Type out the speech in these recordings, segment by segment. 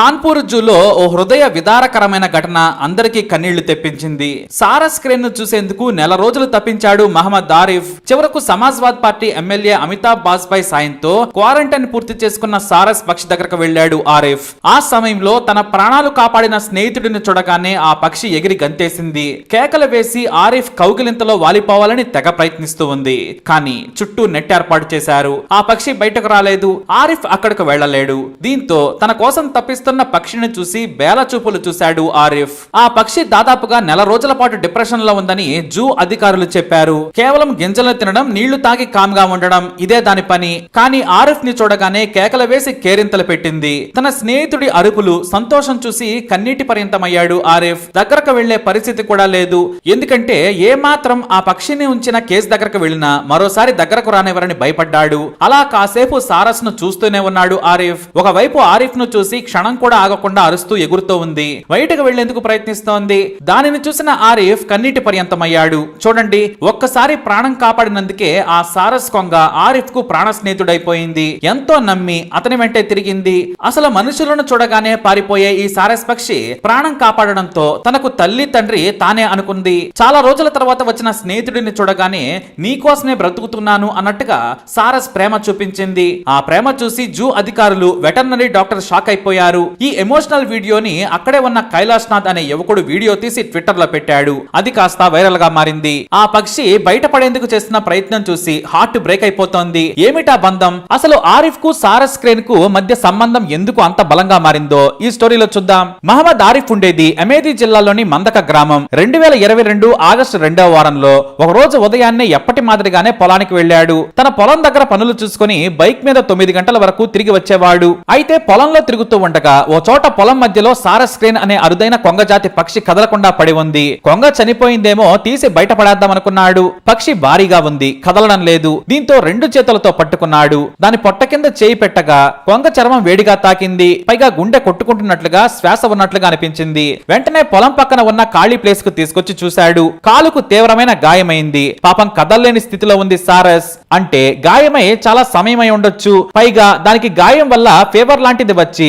కాన్పూర్ జూలో ఓ హృదయ విదారకరమైన ఘటన అందరికీ కన్నీళ్ళు తెప్పించింది. సారస్ క్రేన్ను చూసేందుకు నెల రోజులు తప్పించాడు మహమ్మద్ ఆరిఫ్. చివరకు సమాజ్వాద్ పార్టీ ఎమ్మెల్యే అమితాబ్ బాజ్పాయ్ సాయంతో క్వారంటైన్ పూర్తి చేసుకున్న సారస్ పక్షి దగ్గరకు వెళ్ళాడు ఆరిఫ్. ఆ సమయంలో తన ప్రాణాలు కాపాడిన స్నేహితుడిని చూడగానే ఆ పక్షి ఎగిరి గంతేసింది. కేకలు వేసి ఆరిఫ్ కౌగిలింతలో వాలిపోవాలని తెగ ప్రయత్నిస్తూ ఉంది. కానీ చుట్టూ నెట్ ఏర్పాటు చేశారు. ఆ పక్షి బయటకు రాలేదు. ఆరిఫ్ అక్కడికి వెళ్ళలేడు దీంతో తన కోసం తప్పిస్తూ తప్పిస్తున్న పక్షిని చూసి బేలచూపులు చూశాడు ఆరిఫ్. ఆ పక్షి దాదాపుగా నెల రోజుల పాటు డిప్రెషన్లో ఉందని జూ అధికారులు చెప్పారు. కేవలం గింజలు తినడం నీళ్ళు తాగి కామ్గా ఉండడం ఇదే దాని పని. కానీ ఆరిఫ్ని చూడగానే కేకల వేసి కేరింతలు పెట్టింది. తన స్నేహితుడి అరుపులు సంతోషం చూసి కన్నీటి పర్యంతమయ్యాడు ఆరిఫ్. దగ్గరకు వెళ్ళే పరిస్థితి కూడా లేదు. ఎందుకంటే ఏ మాత్రం ఆ పక్షిని ఉంచిన కేసు దగ్గరకు వెళ్ళినా మరోసారి దగ్గరకు రానివ్వరని భయపడ్డాడు. అలా కాసేపు సారస్ను చూస్తూనే ఉన్నాడు ఆరిఫ్. ఒకవైపు ఆరిఫ్ను చూసి క్షణం కూడా ఆగకుండా అరుస్తూ ఎగురుతూ ఉంది. బయటకు వెళ్ళేందుకు ప్రయత్నిస్తోంది. దానిని చూసిన ఆరిఫ్ కన్నీటి పర్యంతమయ్యాడు. చూడండి ఒక్కసారి ప్రాణం కాపాడినందుకే ఆ సారస్ కొంగ ఆరిఫ్కు ప్రాణ స్నేహితుడైపోయింది ఎంతో నమ్మి అతని వెంటే తిరిగింది. అసలు మనుషులను చూడగానే పారిపోయే ఈ సారస్ పక్షి ప్రాణం కాపాడడంతో తనకు తల్లి తండ్రి తానే అనుకుంది. చాలా రోజుల తర్వాత వచ్చిన స్నేహితుడిని చూడగానే నీకోసమే బ్రతుకుతున్నాను అన్నట్టుగా సారస్ ప్రేమ చూపించింది. ఆ ప్రేమ చూసి జూ అధికారులు వెటర్నరీ డాక్టర్ షాక్ అయిపోయారు. ఈ ఎమోషనల్ వీడియోని అక్కడే ఉన్న కైలాష్ నాథ్ అనే యువకుడు వీడియో తీసి ట్విట్టర్లో పెట్టాడు. అది కాస్త వైరల్గా మారింది. ఆ పక్షి బయటపడేందుకు చేస్తున్న ప్రయత్నం చూసి హార్ట్ బ్రేక్ అయిపోతోంది. ఏమిటా బంధం? అసలు ఆరిఫ్కు సారస్ క్రేన్కు మధ్య సంబంధం ఎందుకు అంత బలంగా మారిందో? ఈ స్టోరీలో చూద్దాం. మహమ్మద్ ఆరిఫ్ ఉండేది అమేది జిల్లాలోని మందక గ్రామం. రెండు వేల ఇరవై రెండు ఆగస్టు రెండవ వారంలో ఒక రోజు ఉదయాన్నే ఎప్పటి మాదిరిగానే పొలానికి వెళ్ళాడు. తన పొలం దగ్గర పనులు చూసుకుని బైక్ మీద తొమ్మిది గంటల వరకు తిరిగి వచ్చేవాడు. అయితే పొలంలో తిరుగుతూ ఉండగా ఓ చోట పొలం మధ్యలో సారస్ క్రేన్ అనే అరుదైన కొంగజాతి పక్షి కదలకుండా పడి ఉంది. కొంగ చనిపోయిందేమో తీసి బయటపడేద్దాం అనుకున్నాడు. పక్షి భారీగా ఉంది. కదలడం లేదు. దీంతో రెండు చేతులతో పట్టుకున్నాడు. దాని పొట్ట కింద చేయి పెట్టగా కొంగ చర్మం వేడిగా తాకింది. పైగా గుండె కొట్టుకుంటున్నట్లుగా శ్వాస ఉన్నట్లుగా అనిపించింది. వెంటనే పొలం పక్కన ఉన్న ఖాళీ ప్లేస్కు తీసుకొచ్చి చూశాడు. కాలుకు తీవ్రమైన గాయమైంది. పాపం కదలలేని స్థితిలో ఉంది సారస్. అంటే గాయమై చాలా సమయమై ఉండొచ్చు. పైగా దానికి గాయం వల్ల ఫీవర్ లాంటిది వచ్చి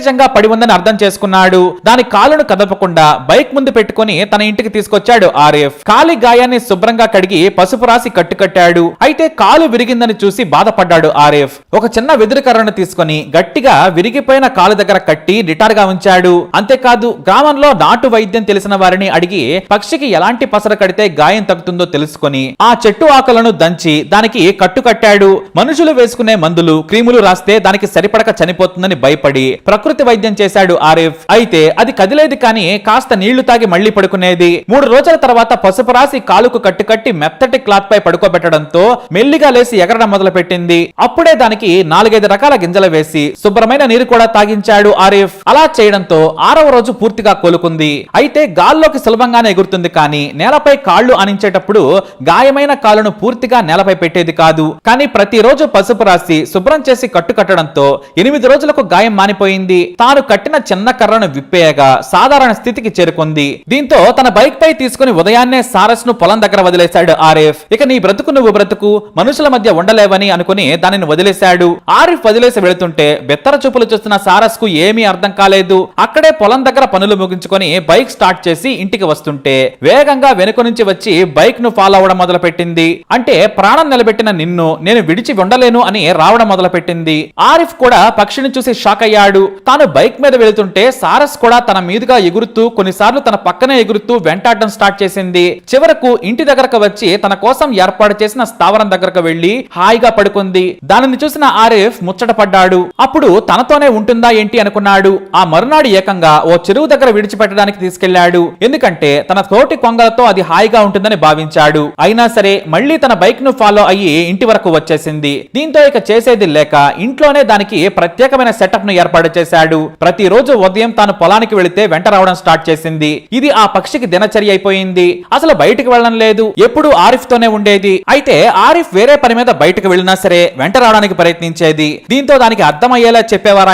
నిస్తేజంగా పడి ఉందని అర్థం చేసుకున్నాడు. దాని కాలును కదపకుండా బైక్ ముందు పెట్టుకుని తన ఇంటికి తీసుకొచ్చాడు ఆరిఫ్ కాలి గాయాన్ని శుభ్రంగా కడిగి పసుపు రాసి కట్టుకట్టాడు. అయితే కాలు విరిగిందని చూసి బాధపడ్డాడు ఆరిఫ్ ఒక చిన్న వెదురు కర్రను తీసుకొని గట్టిగా విరిగిపోయిన కాలు దగ్గర కట్టి నిటార్గా ఉంచాడు. అంతేకాదు గ్రామంలో నాటు వైద్యం తెలిసిన వారిని అడిగి పక్షికి ఎలాంటి పసర కడితే గాయం తగ్గుతుందో తెలుసుకొని ఆ చెట్టు ఆకులను దంచి దానికి కట్టు కట్టాడు మనుషులు వేసుకునే మందులు క్రీములు రాస్తే దానికి సరిపడక చనిపోతుందని భయపడి ప్రకృతి వైద్యం చేశాడు ఆరిఫ్. అయితే అది కదిలేది కానీ కాస్త నీళ్ళు తాగి మళ్ళీ పడుకునేది. మూడు రోజుల తర్వాత పసుపు రాసి కాలుకు కట్టు కట్టి మెత్తటి క్లాత్ పై పడుకోబెట్టడంతో మెల్లిగా లేసి ఎగరడం మొదలు పెట్టింది అప్పుడే దానికి నాలుగైదు రకాల గింజలు వేసి శుభ్రమైన నీరు కూడా తాగించాడు ఆరిఫ్. అలా చేయడంతో ఆరవ రోజు పూర్తిగా కోలుకుంది. అయితే గాల్లోకి సులభంగానే ఎగురుతుంది కానీ నేలపై కాళ్ళు ఆనించేటప్పుడు గాయమైన కాలును పూర్తిగా నేలపై పెట్టేది కాదు. కానీ ప్రతిరోజు పసుపు రాసి శుభ్రం చేసి కట్టు కట్టడంతో ఎనిమిది రోజులకు గాయం మానిపోయింది. తాను కట్టిన చిన్న కర్రను విప్పేయగా సాధారణ స్థితికి చేరుకుంది. దీంతో తన బైక్ పై తీసుకుని ఉదయాన్నే సారస్ను పొలం దగ్గర వదిలేశాడు ఆరిఫ్. ఇక నీ బ్రతుకు నువ్వు బ్రతుకు మనుషుల మధ్య ఉండలేవని అనుకుని దానిని వదిలేశాడు. ఆరిఫ్ వదిలేసి వెళుతుంటే బెత్తర చూపులు చూస్తున్న సారస్కు ఏమీ అర్థం కాలేదు. అక్కడే పొలం దగ్గర పనులు ముగించుకొని బైక్ స్టార్ట్ చేసి ఇంటికి వస్తుంటే వేగంగా వెనుక నుంచి వచ్చి బైక్ను ఫాలో అవడం మొదలు పెట్టింది అంటే ప్రాణం నిలబెట్టిన నిన్ను నేను విడిచి ఉండలేను అని రావడం మొదలు పెట్టింది ఆరిఫ్ కూడా పక్షిని చూసి షాక్ అయ్యాడు. తాను బైక్ మీద వెళుతుంటే సారస్ కూడా తన మీదుగా ఎగురుతూ కొన్నిసార్లు తన పక్కనే ఎగురుతూ వెంటాడడం స్టార్ట్ చేసింది. చివరకు ఇంటి దగ్గరకు వచ్చి తన కోసం ఏర్పాటు చేసిన స్థావరం దగ్గరకు వెళ్ళి హాయిగా పడుకుంది. దానిని చూసిన ఆరిఫ్ ముచ్చటపడ్డాడు అప్పుడు తనతోనే ఉంటుందా ఏంటి అనుకున్నాడు. ఆ మరునాడు ఏకంగా ఓ చెరువు దగ్గర విడిచిపెట్టడానికి తీసుకెళ్ళాడు ఎందుకంటే తన తోటి కొంగలతో అది హాయిగా ఉంటుందని భావించాడు. అయినా సరే మళ్ళీ తన బైక్ను ఫాలో అయ్యి ఇంటి వరకు వచ్చేసింది. దీంతో ఇక చేసేది లేక ఇంట్లోనే దానికి ప్రత్యేకమైన సెటప్ను ఏర్పాటు చేశాడు. ప్రతిరోజు ఉదయం తాను పొలానికి వెళితే వెంట రావడం స్టార్ట్ చేసింది. ఇది ఆ పక్షికి దినచర్య అయిపోయింది. అసలు బయటికి వెళ్ళడం లేదు. ఎప్పుడు ఆరిఫ్ తోనే ఉండేది. అయితే ఆరిఫ్ వేరే పని మీద బయటకు వెళ్ళినా సరే వెంట రావడానికి ప్రయత్నించేది. దీంతో దానికి అర్థమయ్యేలా చెప్పేవారు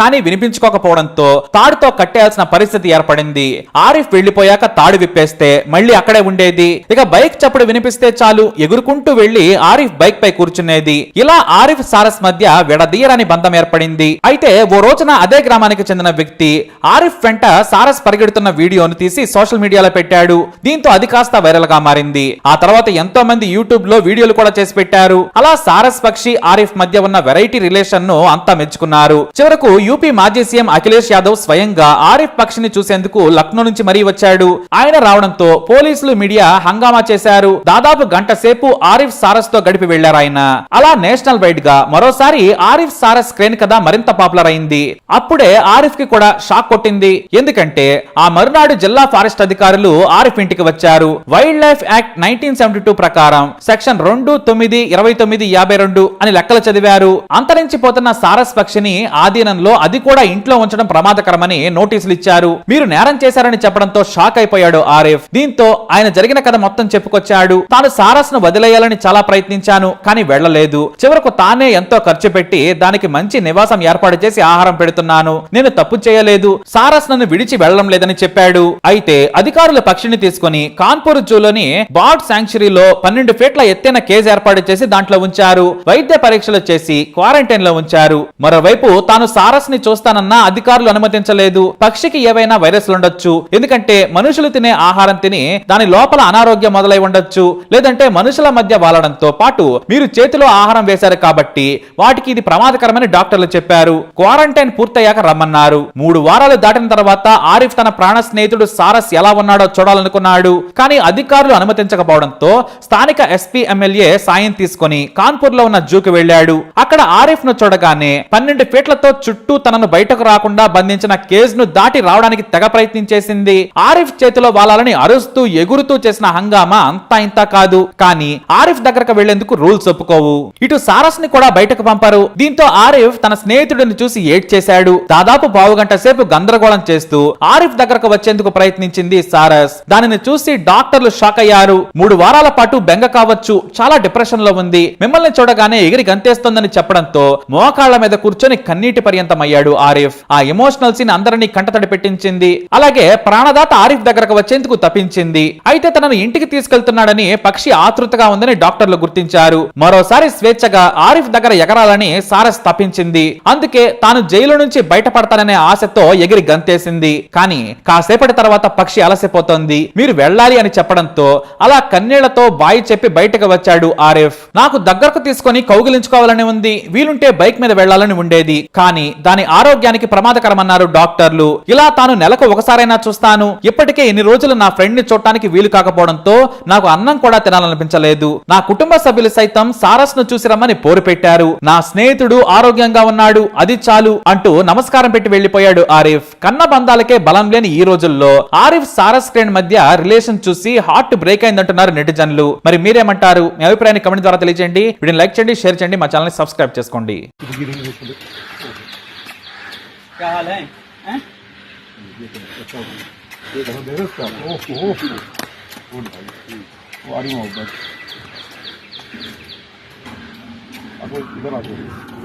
కానీ వినిపించుకోకపోవడంతో తాడుతో కట్టేయాల్సిన పరిస్థితి ఏర్పడింది. ఆరిఫ్ వెళ్ళిపోయాక తాడు విప్పేస్తే మళ్ళీ అక్కడే ఉండేది. ఇక బైక్ చప్పుడు వినిపిస్తే చాలు ఎగురుకుంటూ వెళ్ళి ఆరిఫ్ బైక్ పై కూర్చునేది. ఇలా ఆరిఫ్ సారస్ మధ్య విడదీయరాని బంధం ఏర్పడింది. అయితే ఓ రోజున అదే గ్రామానికి చెందిన వ్యక్తి ఆరిఫ్ వెంట సారస్ పరిగెడుతున్న వీడియోను తీసి సోషల్ మీడియాలో పెట్టాడు. దీంతో అది కాస్త వైరల్గా మారింది. ఆ తర్వాత ఎంతో మంది యూట్యూబ్లో వీడియోలు కూడా చేసి పెట్టారు. అలా సారస్ పక్షి ఆరిఫ్ మధ్య ఉన్న వెరైటీ రిలేషన్ను అంతా మెచ్చుకున్నారు. చివరకు యూపీ మాజీ సీఎం అఖిలేష్ యాదవ్ స్వయంగా ఆరిఫ్ పక్షిని చూసేందుకు లక్నో నుంచి మరీ వచ్చాడు. ఆయన రావడంతో పోలీసులు మీడియా హంగామా చేశారు. దాదాపు గంట సేపు ఆరిఫ్ సారస్తో గడిపి వెళ్ళారు ఆయన. అలా నేషనల్ వైడ్గా మరోసారి ఆరిఫ్ సారస్ క్రేన్ కథ మరింత పాపులర్ అయింది. అప్పుడే ఆరిఫ్కి కూడా షాక్ కొట్టింది. ఎందుకంటే ఆ మరునాడు జిల్లా ఫారెస్ట్ అధికారులు ఆరిఫ్ ఇంటికి వచ్చారు. Wild life act nineteen seventy two ప్రకారం సెక్షన్ రెండు తొమ్మిది ఇరవై తొమ్మిది యాభై రెండు అని లెక్కలు చదివారు. అంతరించిపోతున్న సారస్ పక్షిని ఆధీనంలో అది కూడా ఇంట్లో ఉంచడం ప్రమాదకరమని నోటీసులు ఇచ్చారు. మీరు నేరం చేశారని చెప్పడంతో షాక్ అయిపోయాడు ఆరిఫ్. దీంతో ఆయన జరిగిన కథ మొత్తం చెప్పుకొచ్చాడు. తాను సారస్ను వదిలేయాలని చాలా ప్రయత్నించాను కానీ వెళ్ళలేదు. చివరకు తానే ఎంతో ఖర్చు పెట్టి దానికి మంచి నివాసం ఏర్పాటు చేసి ఆహారం పెడుతున్నాను నేను తప్పు చేయలేదు. సారస్ నన్ను విడిచి వెళ్ళడం లేదని చెప్పాడు. అయితే అధికారుల పక్షిని తీసుకుని కాన్పూర్ జూలోని బార్డ్ శాంక్చురీలో పన్నెండు ఫీట్ల ఎత్తైన కేజ్ ఏర్పాటు చేసి దాంట్లో ఉంచారు. వైద్య పరీక్షలు చేసి క్వారంటైన్లో ఉంచారు. మరోవైపు తాను సారస్ని చూస్తానన్నా అధికారులు అనుమతించలేదు. పక్షికి ఏవైనా వైరస్లు ఉండొచ్చు. ఎందుకంటే మనుషులు తినే ఆహారం తిని దాని లోపల అనారోగ్యం మొదలై ఉండొచ్చు. లేదంటే మనుషుల మధ్య వాలడంతో పాటు మీరు చేతిలో ఆహారం వేశారు కాబట్టి వాటికి ఇది ప్రమాదకరమని డాక్టర్లు చెప్పారు. క్వారంటైన్ పూర్తయ్యాక రమ్మన్నారు. మూడు వారాలు దాటిన తర్వాత ఆరిఫ్ తన ప్రాణ స్నేహితుడు సారస్ ఎలా ఉన్నాడో చూడాలనుకున్నాడు. కానీ అధికారులు అనుమతించకపోవడంతో స్థానిక ఎస్పీ ఎమ్మెల్యే సాయం తీసుకొని కాన్పూర్లో ఉన్న జూకు వెళ్ళాడు. అక్కడ ఆరిఫ్ను చూడగానే పన్నెండు ఫీట్లతో చుట్టూ తనను బయటకు రాకుండా బంధించిన కేజ్ను దాటి రావడానికి తెగ ప్రయత్నం చేసింది ఆరిఫ్ చేతిలో వాలాలని అరుస్తూ ఎగురుతూ చేసిన హంగామా అంతా ఇంత కాదు. కానీ ఆరిఫ్ దగ్గరకు వెళ్ళేందుకు రూల్స్ ఒప్పుకోవు. ఇటు సారస్ని కూడా బయటకు పంపారు. దీంతో ఆరిఫ్ తన స్నేహితుడిని చూసి ఏడ్ చేశాడు దాదాపు పావుగంట సేపు గందరగోళం చేస్తూ ఆరిఫ్ దగ్గరకు వచ్చేందుకు ప్రయత్నించింది సారస్. దానిని చూసి డాక్టర్లు షాక్ అయ్యారు. మూడు వారాల పాటు బెంగ కావచ్చు. చాలా డిప్రెషన్లో ఉంది. మిమ్మల్ని చూడగానే ఎగిరి గంతేస్తోందని చెప్పడంతో మోకాళ్ళ మీద కూర్చొని కన్నీటి పర్యంతం అయ్యాడు ఆరిఫ్. ఆ ఎమోషనల్ సీన్ అందరినీ కంటతడి పెట్టించింది. అలాగే ప్రాణదాత ఆరిఫ్ దగ్గరకు వచ్చేందుకు తప్పించింది. అయితే తనను ఇంటికి తీసుకెళ్తున్నాడని పక్షి ఆతృతగా ఉందని డాక్టర్లు గుర్తించారు. మరోసారి స్వేచ్ఛగా ఆరిఫ్ దగ్గర ఎగరాలని సారస్ తప్పించింది. అందుకే తాను జైలు నుంచి బయటపడతాననే ఆశతో ఎగిరి గంతేసింది. కానీ కాసేపటి తర్వాత పక్షి అలసిపోతోంది. మీరు వెళ్ళాలి అని చెప్పడంతో అలా కన్నీళ్ళతో బాయి చెప్పి బయటకు వచ్చాడు ఆరిఫ్. నాకు దగ్గరకు తీసుకొని కౌగిలించుకోవాలని ఉంది. వీలుంటే బైక్ మీద వెళ్ళాలని ఉండేది. కానీ దాని ఆరోగ్యానికి ప్రమాదకరమన్నారు డాక్టర్లు. ఇలా తాను నెలకు ఒకసారైనా చూస్తాను. ఇప్పటికే ఎన్ని రోజులు నా ఫ్రెండ్ని చూడటానికి వీలు కాకపోవడంతో నాకు అన్నం కూడా తినాలనిపించలేదు. నా కుటుంబ సభ్యులు సైతం సారస్ను చూసి రమ్మని పోరు పెట్టారు. నా స్నేహితుడు ఆరోగ్యంగా ఉన్నాడు. అది చాలు అంటూ నమస్కారం పెట్టి వెళ్ళిపోయాడు ఆరిఫ్. కన్న బంధాలకే బలం లేని ఈ రోజుల్లో ఆరిఫ్ సారస్ ఫ్రెండ్ మధ్య రిలేషన్ చూసి హార్ట్ బ్రేక్ అయిందంటున్నారు నెటిజన్లు. మరి మీరేమంటారు? మీ అభిప్రాయాన్ని కమెంట్ ద్వారా తెలియజేయండి. వీడిని లైక్ చేయండి షేర్ చేయండి మా ఛానల్ సబ్స్క్రైబ్ చేసుకోండి.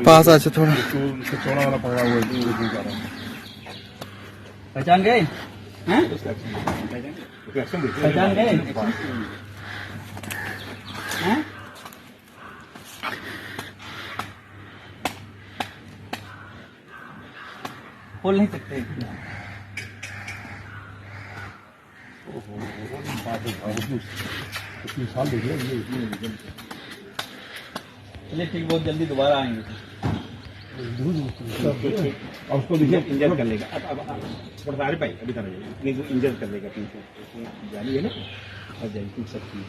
पास आ जाओ थोड़ा। वाला पड़ा हुआ है? पहचान गए? पहचान गए बोल नहीं सकते। ओहो बात तो है साल देखिए ये चलिए ठीक बहुत जल्दी दोबारा आएँगे। अब उसको देखिए इंजर कर लेगा। अब अब थोड़ा सा पाई अभी नहीं वो इंजर कर लेगा पीछे जाली है ना? और टूट सकती है।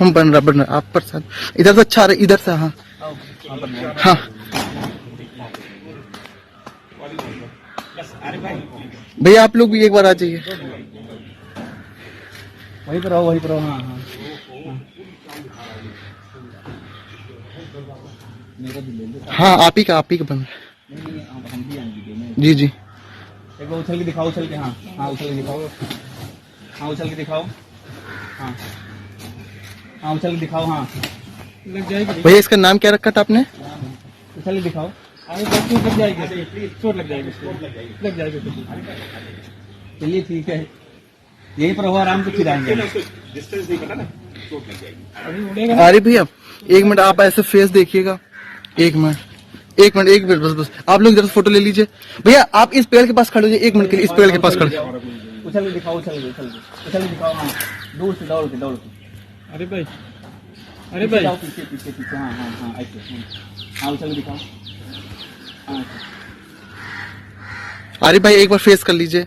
हम बन रहा बन रहा आप प्रसाद इधर से अच्छा आ रहा इधर से हाँ। आओ, पर जाओ। हाँ। भैया आप लोग भी एक बार आ जाइए। वहीं पर रहो वहीं पर हाँ हाँ हाँ। मेरा भी ले लो। हाँ आप ही का आप ही का बन। नहीं नहीं हम हम भी आएँगे देने जी जी। एक बार उछल के दिखाओ उछल के हाँ हाँ उछल के दिखाओ। हाँ उछल के दिखाओ। हाँ। हाँ उछल के दिखाओ हाँ। लग जाएगी। भैया इसका नाम क्या रखा था आपने? उछल के दिखाओ। आगे बस लग जाएगी। चोट लग जाएगी लग जाएगी। चलिए ठीक है। यही पर हो आराम से फिर आएँगे डिस्टेंस नहीं पता ना चोट लग जाएगी। अभी उड़ेगा। अरे भैया एक मिनट आप ऐसे फेस देखिएगा। एक मिनट एक मिनट एक मिनट बस बस। आप लोग इधर से फ़ोटो ले लीजिए। भैया आप इस पेड़ के पास खड़े हो जाइए एक मिनट के लिए इस पेड़ के पास खड़े उछल के दिखाओ उछल के उछल के उछल के दिखाओ हाँ। दूर से दौड़ के दौड़। के अरे भाई अरे भाई। पीछे पीछे पीछे हाँ हाँ हाँ ऐसे हाँ। हाँ उछल के दिखाओ। हाँ आरिफ भाई एक बार फेस कर लीजिए।